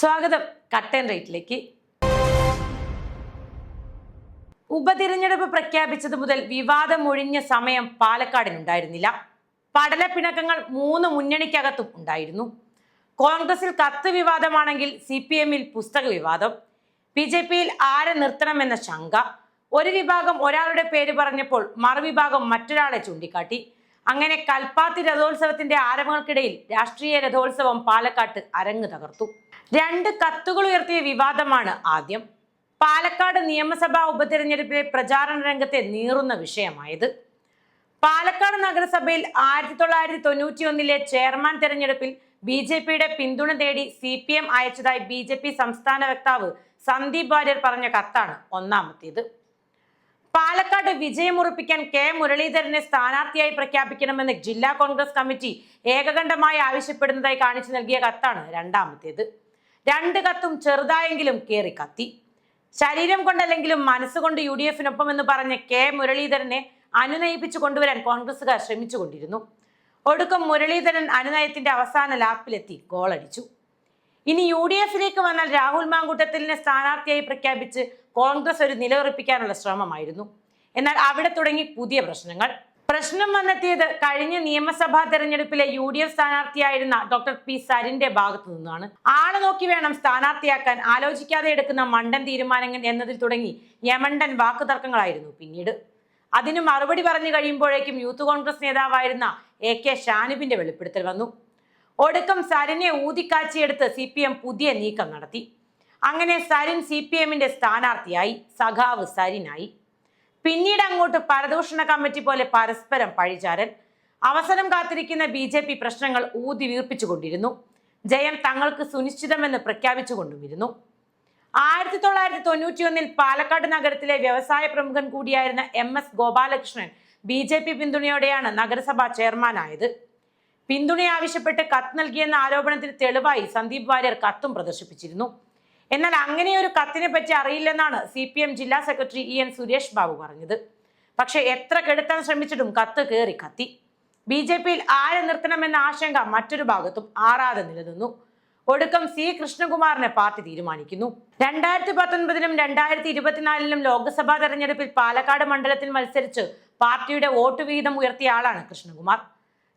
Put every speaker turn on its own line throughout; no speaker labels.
സ്വാഗതം. കട്ടൻ റേറ്റിലേക്ക്. ഉപതിരഞ്ഞെടുപ്പ് പ്രഖ്യാപിച്ചത് മുതൽ വിവാദമൊഴിഞ്ഞ സമയം പാലക്കാടിനുണ്ടായിരുന്നില്ല. പടലപ്പിണക്കങ്ങൾ മൂന്ന് മുന്നണിക്കകത്തും ഉണ്ടായിരുന്നു. കോൺഗ്രസിൽ കത്ത് വിവാദമാണെങ്കിൽ സി പി എമ്മിൽ പുസ്തക വിവാദം. ബി ജെ പിയിൽ ആരെ നിർത്തണമെന്ന ശങ്ക. ഒരു വിഭാഗം ഒരാളുടെ പേര് പറഞ്ഞപ്പോൾ മറുവിഭാഗം മറ്റൊരാളെ ചൂണ്ടിക്കാട്ടി. അങ്ങനെ കൽപ്പാത്തി രഥോത്സവത്തിന്റെ ആരവങ്ങൾക്കിടയിൽ രാഷ്ട്രീയ രഥോത്സവം പാലക്കാട്ട് അരങ്ങ് തകർത്തു. രണ്ട് കത്തുകൾ ഉയർത്തിയ വിവാദമാണ് ആദ്യം. പാലക്കാട് നിയമസഭാ ഉപതെരഞ്ഞെടുപ്പിലെ പ്രചാരണ രംഗത്തെ നീറുന്ന വിഷയമായത്. പാലക്കാട് നഗരസഭയിൽ ആയിരത്തി തൊള്ളായിരത്തി തൊണ്ണൂറ്റി ഒന്നിലെ ചെയർമാൻ തെരഞ്ഞെടുപ്പിൽ ബി ജെ പിയുടെ പിന്തുണ തേടി സി പി എം അയച്ചതായി ബി ജെ പി സംസ്ഥാന വക്താവ് സന്ദീപ് വാര്യർ പറഞ്ഞ കത്താണ് ഒന്നാമത്തേത്. പാലക്കാട് വിജയമുറപ്പിക്കാൻ കെ മുരളീധരനെ സ്ഥാനാർത്ഥിയായി പ്രഖ്യാപിക്കണമെന്ന് ജില്ലാ കോൺഗ്രസ് കമ്മിറ്റി ഏകകണ്ഠമായി ആവശ്യപ്പെടുന്നതായി കാണിച്ചു നൽകിയ കത്താണ് രണ്ടാമത്തേത്. രണ്ട് കത്തും ചെറുതായെങ്കിലും കേറി കത്തി. ശരീരം കൊണ്ടല്ലെങ്കിലും മനസ്സുകൊണ്ട് യു ഡി എഫിനൊപ്പം എന്ന് പറഞ്ഞ കെ മുരളീധരനെ അനുനയിപ്പിച്ചു കൊണ്ടുവരാൻ കോൺഗ്രസുകാർ ശ്രമിച്ചുകൊണ്ടിരുന്നു. ഒടുക്കം മുരളീധരൻ അനുനയത്തിന്റെ അവസാന ലാപ്പിലെത്തി ഗോളടിച്ചു. ഇനി യു ഡി എഫിലേക്ക് വന്നാൽ രാഹുൽ മാങ്കൂട്ടത്തിലിനെ സ്ഥാനാർത്ഥിയായി പ്രഖ്യാപിച്ച് കോൺഗ്രസ് ഒരു നിലയുറപ്പിക്കാനുള്ള ശ്രമമായിരുന്നു. എന്നാൽ അവിടെ തുടങ്ങി പുതിയ പ്രശ്നങ്ങൾ. പ്രശ്നം വന്നെത്തിയത് കഴിഞ്ഞ നിയമസഭാ തെരഞ്ഞെടുപ്പിലെ യു ഡി എഫ് സ്ഥാനാർത്ഥിയായിരുന്ന ഡോക്ടർ പി സരിന്റെ ഭാഗത്തു നിന്നാണ്. ആളെ നോക്കി വേണം സ്ഥാനാർത്ഥിയാക്കാൻ. ആലോചിക്കാതെ എടുക്കുന്ന മണ്ടൻ തീരുമാനങ്ങൾ എന്നതിൽ തുടങ്ങി യമണ്ടൻ വാക്കുതർക്കങ്ങളായിരുന്നു പിന്നീട്. അതിന് മറുപടി പറഞ്ഞു കഴിയുമ്പോഴേക്കും യൂത്ത് കോൺഗ്രസ് നേതാവായിരുന്ന എ കെ ഷാനിബിന്റെ വെളിപ്പെടുത്തൽ വന്നു. ഒടുക്കം സരിനെ ഊതിക്കാച്ചിയെടുത്ത് സി പി എം പുതിയ നീക്കം നടത്തി. അങ്ങനെ സരിൻ സി പി എമ്മിന്റെ സ്ഥാനാർത്ഥിയായി സഖാവ് സരിനായി. പിന്നീട് അങ്ങോട്ട് പരദൂഷണ കമ്മിറ്റി പോലെ പരസ്പരം പഴിചാരൻ. അവസരം കാത്തിരിക്കുന്ന ബി ജെ പി പ്രശ്നങ്ങൾ ഊതി വീർപ്പിച്ചുകൊണ്ടിരുന്നു ജയം തങ്ങൾക്ക് സുനിശ്ചിതമെന്ന് പ്രഖ്യാപിച്ചുകൊണ്ടുമിരുന്നു. ആയിരത്തി തൊള്ളായിരത്തി തൊണ്ണൂറ്റിയൊന്നിൽ പാലക്കാട് നഗരത്തിലെ വ്യവസായ പ്രമുഖൻ കൂടിയായിരുന്ന M S Gopalakrishnan B J P പിന്തുണയോടെയാണ് നഗരസഭാ ചെയർമാനായത്. പിന്തുണ ആവശ്യപ്പെട്ട് കത്ത് നൽകിയെന്ന ആരോപണത്തിന് തെളിവായി സന്ദീപ് വാര്യർ കത്തും പ്രദർശിപ്പിച്ചിരുന്നു. എന്നാൽ അങ്ങനെ ഒരു കത്തിനെ പറ്റി അറിയില്ലെന്നാണ് സി പി എം ജില്ലാ secretary E N Suresh Babu പറഞ്ഞത്. പക്ഷേ എത്ര കെടുത്താൻ ശ്രമിച്ചിട്ടും കത്ത് കയറി കത്തി. ബി ജെ പിയിൽ ആരെ നിർത്തണമെന്ന ആശങ്ക മറ്റൊരു ഭാഗത്തും ആറാതെ നിലനിന്നു. ഒടുക്കം സി കൃഷ്ണകുമാറിനെ പാർട്ടി തീരുമാനിക്കുന്നു. രണ്ടായിരത്തി പത്തൊൻപതിലും രണ്ടായിരത്തി ഇരുപത്തിനാലിലും ലോക്സഭാ തെരഞ്ഞെടുപ്പിൽ പാലക്കാട് മണ്ഡലത്തിൽ മത്സരിച്ച് പാർട്ടിയുടെ വോട്ട് വിഹിതം ഉയർത്തിയ ആളാണ് കൃഷ്ണകുമാർ.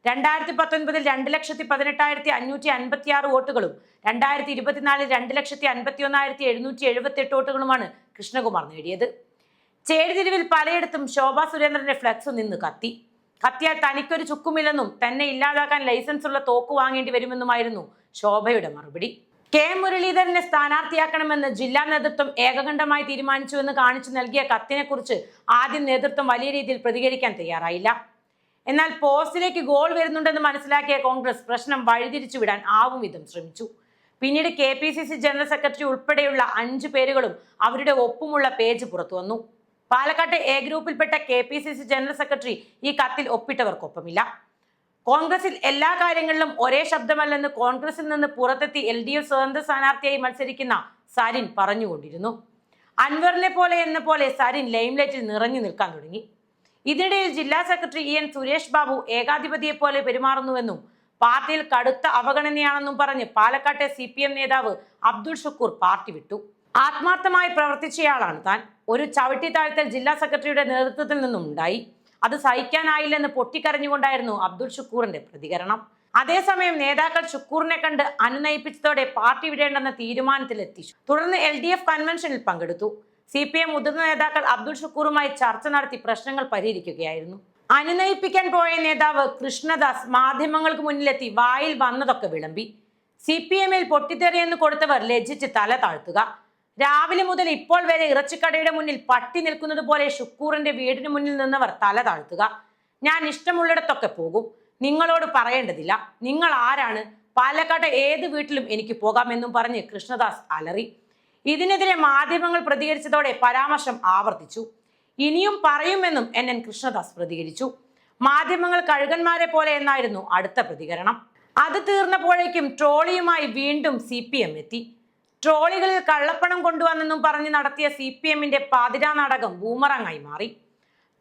രണ്ടായിരത്തി പത്തൊൻപതിൽ രണ്ട് ലക്ഷത്തി പതിനെട്ടായിരത്തി അഞ്ഞൂറ്റി അൻപത്തി ആറ് വോട്ടുകളും രണ്ടായിരത്തി ഇരുപത്തിനാലിൽ രണ്ട് ലക്ഷത്തി അൻപത്തി ഒന്നായിരത്തി എഴുന്നൂറ്റി എഴുപത്തി എട്ട് വോട്ടുകളുമാണ് കൃഷ്ണകുമാർ നേടിയത്. ചേരിതിരിവിൽ പലയിടത്തും ശോഭാ സുരേന്ദ്രന്റെ ഫ്ലക്സ് നിന്ന് കത്തി. കത്തിയാൽ തനിക്കൊരു ചുക്കുമില്ലെന്നും തന്നെ ഇല്ലാതാക്കാൻ ലൈസൻസ് ഉള്ള തോക്ക് വാങ്ങേണ്ടി വരുമെന്നുമായിരുന്നു ശോഭയുടെ മറുപടി. കെ മുരളീധരനെ സ്ഥാനാർത്ഥിയാക്കണമെന്ന് ജില്ലാ നേതൃത്വം ഏകകണ്ഠമായി തീരുമാനിച്ചുവെന്ന് കാണിച്ചു നൽകിയ കത്തിനെക്കുറിച്ച് ആദ്യം നേതൃത്വം വലിയ രീതിയിൽ പ്രതികരിക്കാൻ തയ്യാറായില്ല. എന്നാൽ പോസ്റ്റിലേക്ക് ഗോൾ വരുന്നുണ്ടെന്ന് മനസ്സിലാക്കിയ കോൺഗ്രസ് പ്രശ്നം വഴിതിരിച്ചു വിടാൻ ആവും വിധം ശ്രമിച്ചു. പിന്നീട് K P C C general secretary ഉൾപ്പെടെയുള്ള അഞ്ചു പേരുകളും അവരുടെ ഒപ്പുമുള്ള പേജ് പുറത്തു വന്നു. പാലക്കാട്ട് A ഗ്രൂപ്പിൽപ്പെട്ട K P C C general secretary ഈ കത്തിൽ ഒപ്പിട്ടവർക്കൊപ്പമില്ല. കോൺഗ്രസിൽ എല്ലാ കാര്യങ്ങളിലും ഒരേ ശബ്ദമല്ലെന്ന് കോൺഗ്രസിൽ നിന്ന് പുറത്തെത്തി എൽ ഡി എഫ് സ്വതന്ത്ര സ്ഥാനാർത്ഥിയായി മത്സരിക്കുന്ന സരിൻ പറഞ്ഞുകൊണ്ടിരുന്നു. അൻവറിനെ പോലെ എന്ന പോലെ സരിൻ ലൈംലൈറ്റിൽ നിറഞ്ഞു നിൽക്കാൻ തുടങ്ങി. ഇതിനിടയിൽ ജില്ലാ secretary E N Suresh Babu ഏകാധിപതിയെ പോലെ പെരുമാറുന്നുവെന്നും പാർട്ടിയിൽ കടുത്ത അവഗണനയാണെന്നും പറഞ്ഞ് പാലക്കാട്ടെ സി പി എം നേതാവ് അബ്ദുൾ ഷുക്കൂർ പാർട്ടി വിട്ടു. ആത്മാർത്ഥമായി പ്രവർത്തിച്ചയാളാണ് താൻ. ഒരു ചവിട്ടി താഴ്ത്തൽ ജില്ലാ സെക്രട്ടറിയുടെ നേതൃത്വത്തിൽ നിന്നും ഉണ്ടായി. അത് സഹിക്കാനായില്ലെന്ന് പൊട്ടിക്കരഞ്ഞുകൊണ്ടായിരുന്നു അബ്ദുൾ ഷുക്കൂറിന്റെ പ്രതികരണം. അതേസമയം നേതാക്കൾ ഷുക്കൂറിനെ കണ്ട് അനുനയിപ്പിച്ചതോടെ പാർട്ടി വിടേണ്ടെന്ന തീരുമാനത്തിലെത്തി. തുടർന്ന് എൽ ഡി എഫ് കൺവെൻഷനിൽ പങ്കെടുത്തു. സി പി എം മുതിർന്ന നേതാക്കൾ അബ്ദുൾ ഷക്കൂറുമായി ചർച്ച നടത്തി പ്രശ്നങ്ങൾ പരിഹരിക്കുകയായിരുന്നു. അനുനയിപ്പിക്കാൻ പോയ നേതാവ് കൃഷ്ണദാസ് മാധ്യമങ്ങൾക്ക് മുന്നിലെത്തി വായിൽ വന്നതൊക്കെ വിളമ്പി. സി പി എമ്മിൽ പൊട്ടിത്തെറിയെന്ന് കൊടുത്തവർ ലജ്ജിച്ച് തല താഴ്ത്തുക. രാവിലെ മുതൽ ഇപ്പോൾ വരെ ഇറച്ചിക്കടയുടെ മുന്നിൽ പട്ടി നിൽക്കുന്നത് പോലെ ഷുക്കൂറിന്റെ വീടിന് മുന്നിൽ നിന്നവർ തല താഴ്ത്തുക. ഞാൻ ഇഷ്ടമുള്ളിടത്തൊക്കെ പോകും. നിങ്ങളോട് പറയേണ്ടതില്ല. നിങ്ങൾ ആരാണ്? പാലക്കാട്ടെ ഏത് വീട്ടിലും എനിക്ക് പോകാമെന്നും പറഞ്ഞ് കൃഷ്ണദാസ് അലറി. ഇതിനെതിരെ മാധ്യമങ്ങൾ പ്രതികരിച്ചതോടെ പരാമർശം ആവർത്തിച്ചു. ഇനിയും പറയുമെന്നും എൻ എൻ കൃഷ്ണദാസ് പ്രതികരിച്ചു. മാധ്യമങ്ങൾ കഴുകന്മാരെ പോലെ എന്നായിരുന്നു അടുത്ത പ്രതികരണം. അത് തീർന്നപ്പോഴേക്കും ട്രോളിയുമായി വീണ്ടും സി പി എം എത്തി. ട്രോളികളിൽ കള്ളപ്പണം കൊണ്ടുവന്നെന്നും പറഞ്ഞ് നടത്തിയ സി പി എമ്മിന്റെ പാതിരാ നാടകം ബൂമറങ്ങായി മാറി.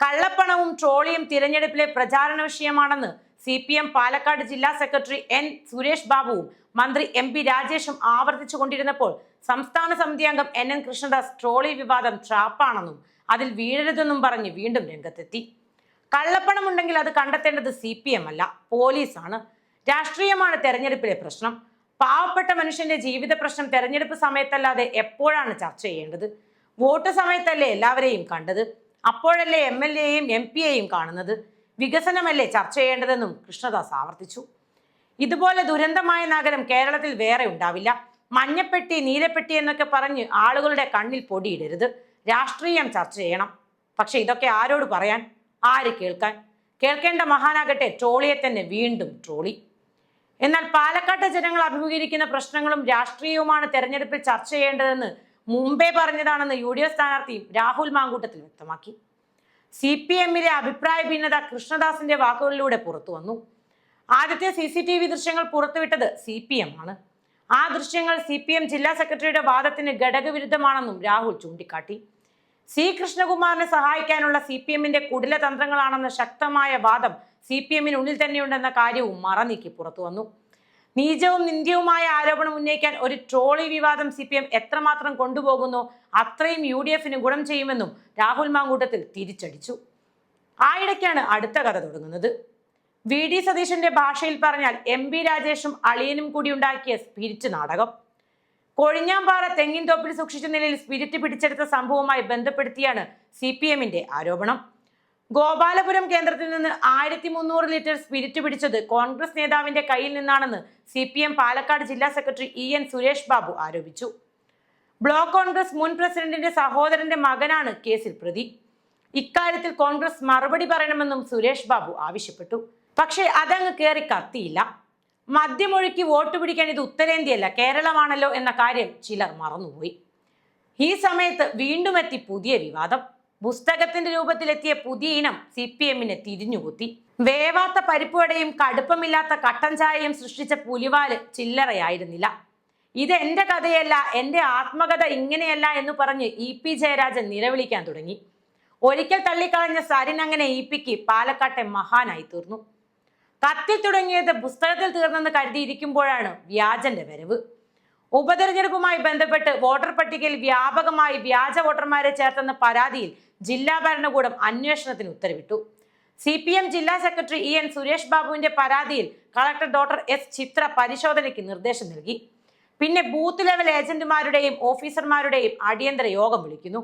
കള്ളപ്പണവും ട്രോളിയും തിരഞ്ഞെടുപ്പിലെ പ്രചാരണ വിഷയമാണെന്ന് സി പി എം പാലക്കാട് ജില്ലാ സെക്രട്ടറി എൻ സുരേഷ് ബാബുവും മന്ത്രി എം പി രാജേഷും ആവർത്തിച്ചു കൊണ്ടിരുന്നപ്പോൾ സംസ്ഥാന സമിതി അംഗം എൻ എൻ കൃഷ്ണദാസ് ട്രോളി വിവാദം ട്രാപ്പാണെന്നും അതിൽ വീഴരുതെന്നും പറഞ്ഞ് വീണ്ടും രംഗത്തെത്തി. കള്ളപ്പണമുണ്ടെങ്കിൽ അത് കണ്ടെത്തേണ്ടത് സി പി എം അല്ല പോലീസാണ്. രാഷ്ട്രീയമാണ് തെരഞ്ഞെടുപ്പിലെ പ്രശ്നം. പാവപ്പെട്ട മനുഷ്യന്റെ ജീവിത പ്രശ്നം തെരഞ്ഞെടുപ്പ് സമയത്തല്ലാതെ എപ്പോഴാണ് ചർച്ച ചെയ്യേണ്ടത്? വോട്ട് സമയത്തല്ലേ എല്ലാവരെയും കണ്ടത്? അപ്പോഴല്ലേ എം എൽ എയും എം പി എയും കാണുന്നത്? വികസനമല്ലേ ചർച്ച ചെയ്യേണ്ടതെന്നും കൃഷ്ണദാസ് ആവർത്തിച്ചു. ഇതുപോലെ ദുരന്തമായ നഗരം കേരളത്തിൽ വേറെ ഉണ്ടാവില്ല. മഞ്ഞപ്പെട്ടി നീലപ്പെട്ടി എന്നൊക്കെ പറഞ്ഞ് ആളുകളുടെ കണ്ണിൽ പൊടിയിടരുത്. രാഷ്ട്രീയം ചർച്ച ചെയ്യണം. പക്ഷെ ഇതൊക്കെ ആരോട് പറയാൻ? ആര് കേൾക്കാൻ? കേൾക്കേണ്ട മഹാനാകട്ടെ ട്രോളിയെ തന്നെ വീണ്ടും ട്രോളി. എന്നാൽ പാലക്കാട്ടെ ജനങ്ങൾ അഭിമുഖീകരിക്കുന്ന പ്രശ്നങ്ങളും രാഷ്ട്രീയവുമാണ് തെരഞ്ഞെടുപ്പിൽ ചർച്ച ചെയ്യേണ്ടതെന്ന് മുമ്പേ പറഞ്ഞതാണെന്ന് യു ഡി എഫ് സ്ഥാനാർത്ഥി രാഹുൽ മാങ്കൂട്ടത്തിൽ വ്യക്തമാക്കി. സി പി എമ്മിലെ അഭിപ്രായ ഭിന്നത കൃഷ്ണദാസിന്റെ വാക്കുകളിലൂടെ പുറത്തു വന്നു ആദ്യത്തെ സി സി ടി വി ദൃശ്യങ്ങൾ പുറത്തുവിട്ടത് സി പി എം ആണ്. ആ ദൃശ്യങ്ങൾ സി പി എം ജില്ലാ സെക്രട്ടറിയുടെ വാദത്തിന് ഘടകവിരുദ്ധമാണെന്നും രാഹുൽ ചൂണ്ടിക്കാട്ടി. സി കൃഷ്ണകുമാറിനെ സഹായിക്കാനുള്ള സി പി എമ്മിന്റെ കുടില തന്ത്രങ്ങളാണെന്ന ശക്തമായ വാദം സി പി എമ്മിനുള്ളിൽ തന്നെയുണ്ടെന്ന കാര്യവും മറനീക്കി പുറത്തു വന്നു. നീചവും നിന്ദ്യവുമായ ആരോപണം ഉന്നയിക്കാൻ ഒരു ട്രോളി വിവാദം സി പി എം എത്രമാത്രം കൊണ്ടുപോകുന്നു അത്രയും യു ഡി എഫിന് ഗുണം ചെയ്യുമെന്നും രാഹുൽ മാങ്കൂട്ടത്തിൽ തിരിച്ചടിച്ചു. ആയിടയ്ക്കാണ് അടുത്ത കഥ തുടങ്ങുന്നത്. വി ഡി സതീശന്റെ ഭാഷയിൽ പറഞ്ഞാൽ എം ബി രാജേഷും അളിയനും കൂടി ഉണ്ടാക്കിയ സ്പിരിറ്റ് നാടകം. കൊഴിഞ്ഞാമ്പാറ തെങ്ങിൻ തോപ്പിൽ സൂക്ഷിച്ച നിലയിൽ സ്പിരിറ്റ് പിടിച്ചെടുത്ത സംഭവവുമായി ബന്ധപ്പെടുത്തിയാണ് സി പി എമ്മിന്റെ ആരോപണം. ഗോപാലപുരം കേന്ദ്രത്തിൽ നിന്ന് ആയിരത്തി മുന്നൂറ് ലിറ്റർ സ്പിരിറ്റ് പിടിച്ചത് കോൺഗ്രസ് നേതാവിന്റെ കയ്യിൽ നിന്നാണെന്ന് സി പി എം പാലക്കാട് ജില്ലാ secretary E N Suresh Babu ആരോപിച്ചു. ബ്ലോക്ക് കോൺഗ്രസ് മുൻ പ്രസിഡന്റിന്റെ സഹോദരന്റെ മകനാണ് കേസിൽ പ്രതി. ഇക്കാര്യത്തിൽ കോൺഗ്രസ് മറുപടി പറയണമെന്നും സുരേഷ് ബാബു ആവശ്യപ്പെട്ടു. പക്ഷേ അതങ്ങ് കയറി കത്തിയില്ല. മദ്യമൊഴുക്കി വോട്ട് പിടിക്കാൻ ഇത് ഉത്തരേന്ത്യയല്ല കേരളമാണല്ലോ എന്ന കാര്യം ചിലർ മറന്നുപോയി. ഈ സമയത്ത് വീണ്ടും എത്തി പുതിയ വിവാദം. പുസ്തകത്തിന്റെ രൂപത്തിലെത്തിയ പുതിയ ഇനം സി പി എമ്മിനെ തിരിഞ്ഞുകുത്തി. വേവാത്ത പരിപ്പുവടയും കടുപ്പമില്ലാത്ത കട്ടൻ ചായയും സൃഷ്ടിച്ച പുലിവാൽ ചില്ലറയായിരുന്നില്ല. ഇത് എന്റെ കഥയല്ല എന്റെ ആത്മകഥ ഇങ്ങനെയല്ല എന്ന് പറഞ്ഞ് ഇ പി ജയരാജൻ നിലവിളിക്കാൻ തുടങ്ങി. ഒരിക്കൽ തള്ളിക്കളഞ്ഞ സരിൻ അങ്ങനെ ഇ പിക്ക് പാലക്കാട്ടെ മഹാനായി തീർന്നു. കത്തി തുടങ്ങിയത് പുസ്തകത്തിൽ തീർന്നെന്ന് കരുതിയിരിക്കുമ്പോഴാണ് വ്യാജന്റെ വരവ്. ഉപതെരഞ്ഞെടുപ്പുമായി ബന്ധപ്പെട്ട് വോട്ടർ പട്ടികയിൽ വ്യാപകമായി വ്യാജ വോട്ടർമാരെ ചേർത്തെന്ന പരാതിയിൽ ജില്ലാ ഭരണകൂടം അന്വേഷണത്തിന് ഉത്തരവിട്ടു. സി പി എം ജില്ലാ സെക്രട്ടറി ഇ എൻ സുരേഷ് ബാബുവിന്റെ പരാതിയിൽ കളക്ടർ ഡോക്ടർ എസ് ചിത്ര പരിശോധനയ്ക്ക് നിർദ്ദേശം നൽകി. പിന്നെ ബൂത്ത് ലെവൽ ഏജന്റുമാരുടെയും ഓഫീസർമാരുടെയും അടിയന്തര യോഗം വിളിക്കുന്നു.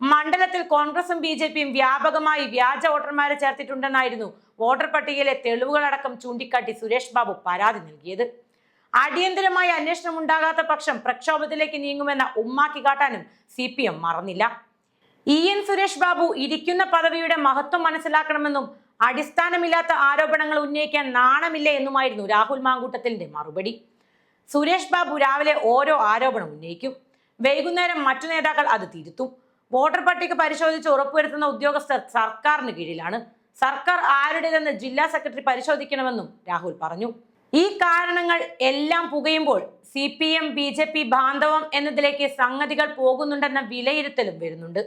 മണ്ഡലത്തിൽ കോൺഗ്രസും ബി ജെ പിയും വ്യാപകമായി വ്യാജ വോട്ടർമാരെ ചേർത്തിട്ടുണ്ടെന്നായിരുന്നു വോട്ടർ പട്ടികയിലെ തെളിവുകളടക്കം ചൂണ്ടിക്കാട്ടി സുരേഷ് ബാബു പരാതി നൽകിയത്. അടിയന്തരമായി അന്വേഷണം ഉണ്ടാകാത്ത പക്ഷം പ്രക്ഷോഭത്തിലേക്ക് നീങ്ങുമെന്ന ഉമ്മാക്കി കാട്ടാനും സി പി എം മറന്നില്ല. ഇ എൻ സുരേഷ് ബാബു ഇരിക്കുന്ന പദവിയുടെ മഹത്വം മനസ്സിലാക്കണമെന്നും അടിസ്ഥാനമില്ലാത്ത ആരോപണങ്ങൾ ഉന്നയിക്കാൻ നാണമില്ല എന്നുമായിരുന്നു രാഹുൽ മാങ്കൂട്ടത്തിന്റെ മറുപടി. സുരേഷ് ബാബു രാവിലെ ഓരോ ആരോപണം ഉന്നയിക്കും. വൈകുന്നേരം മറ്റു നേതാക്കൾ അത് തിരുത്തും. വോട്ടർ പട്ടിക പരിശോധിച്ച് ഉറപ്പുവരുത്തുന്ന ഉദ്യോഗസ്ഥർ സർക്കാരിന് കീഴിലാണ്. സർക്കാർ ആരുടേതെന്ന് ജില്ലാ സെക്രട്ടറി പരിശോധിക്കണമെന്നും രാഹുൽ പറഞ്ഞു. ഈ കാരണങ്ങൾ എല്ലാം പുകയുമ്പോൾ C P M B J P ബാന്ധവം എന്നതിലേക്ക് സംഗതികൾ പോകുന്നുണ്ടെന്ന വിലയിരുത്തലും വരുന്നുണ്ട്.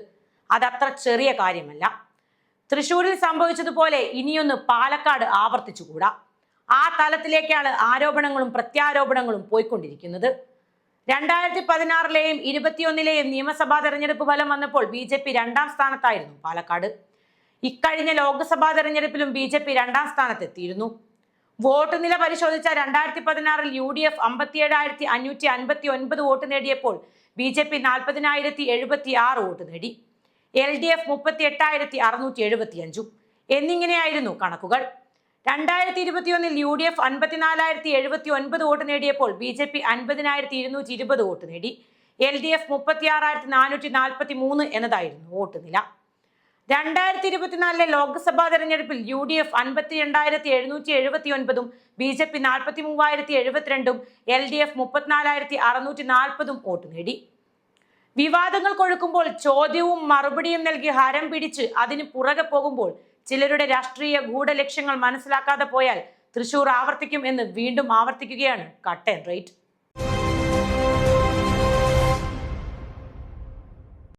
അതത്ര ചെറിയ കാര്യമല്ല. തൃശൂരിൽ സംഭവിച്ചതുപോലെ ഇനിയൊന്ന് പാലക്കാട് ആവർത്തിച്ചുകൂടാ. ആ തലത്തിലേക്കാണ് ആരോപണങ്ങളും പ്രത്യാരോപണങ്ങളും പോയിക്കൊണ്ടിരിക്കുന്നത്. രണ്ടായിരത്തി പതിനാറിലെയും ഇരുപത്തിയൊന്നിലെയും നിയമസഭാ തെരഞ്ഞെടുപ്പ് ഫലം വന്നപ്പോൾ ബി ജെ പി രണ്ടാം സ്ഥാനത്തായിരുന്നു പാലക്കാട്. ഇക്കഴിഞ്ഞ ലോക്സഭാ തെരഞ്ഞെടുപ്പിലും ബി ജെ പി രണ്ടാം സ്ഥാനത്തെത്തിയിരുന്നു. വോട്ട് നില പരിശോധിച്ച രണ്ടായിരത്തി പതിനാറിൽ യു ഡി എഫ് അമ്പത്തിയേഴായിരത്തി അഞ്ഞൂറ്റി അൻപത്തി ഒൻപത് വോട്ട് നേടിയപ്പോൾ ബി ജെ പി നാൽപ്പതിനായിരത്തി എഴുപത്തി ആറ് വോട്ട് നേടി. എൽ ഡി എഫ് മുപ്പത്തി എട്ടായിരത്തി അറുന്നൂറ്റി എഴുപത്തി അഞ്ചും എന്നിങ്ങനെയായിരുന്നു കണക്കുകൾ. രണ്ടായിരത്തി ഇരുപത്തിയൊന്നിൽ യു ഡി എഫ് അൻപത്തിനാലായിരത്തി എഴുപത്തി ഒൻപത് വോട്ട് നേടിയപ്പോൾ ബി ജെ പി അൻപതിനായിരത്തി ഇരുന്നൂറ്റി ഇരുപത് വോട്ട് നേടി. എൽ ഡി എഫ് മുപ്പത്തി ആറായിരത്തി നാനൂറ്റി നാൽപ്പത്തി മൂന്ന് എന്നതായിരുന്നു വോട്ട് നില. രണ്ടായിരത്തി ഇരുപത്തിനാലിലെ ലോക്സഭാ തെരഞ്ഞെടുപ്പിൽ യു ഡി എഫ് അൻപത്തി രണ്ടായിരത്തി എഴുന്നൂറ്റി എഴുപത്തി ഒൻപതും ബി ജെ പി നാൽപ്പത്തി മൂവായിരത്തി എഴുപത്തിരണ്ടും എൽ ഡി എഫ് മുപ്പത്തിനാലായിരത്തി അറുന്നൂറ്റി നാൽപ്പതും വോട്ട് നേടി. വിവാദങ്ങൾ കൊഴുക്കുമ്പോൾ ചോദ്യവും മറുപടിയും നൽകി ഹരം പിടിച്ച് അതിന് പുറകെ പോകുമ്പോൾ ചിലരുടെ രാഷ്ട്രീയ ഗൂഢലക്ഷ്യങ്ങൾ മനസ്സിലാക്കാതെ പോയാൽ തൃശൂർ ആവർത്തിക്കും എന്ന് വീണ്ടും ആവർത്തിക്കുകയാണ് കട്ട് ആൻഡ് റൈറ്റ്.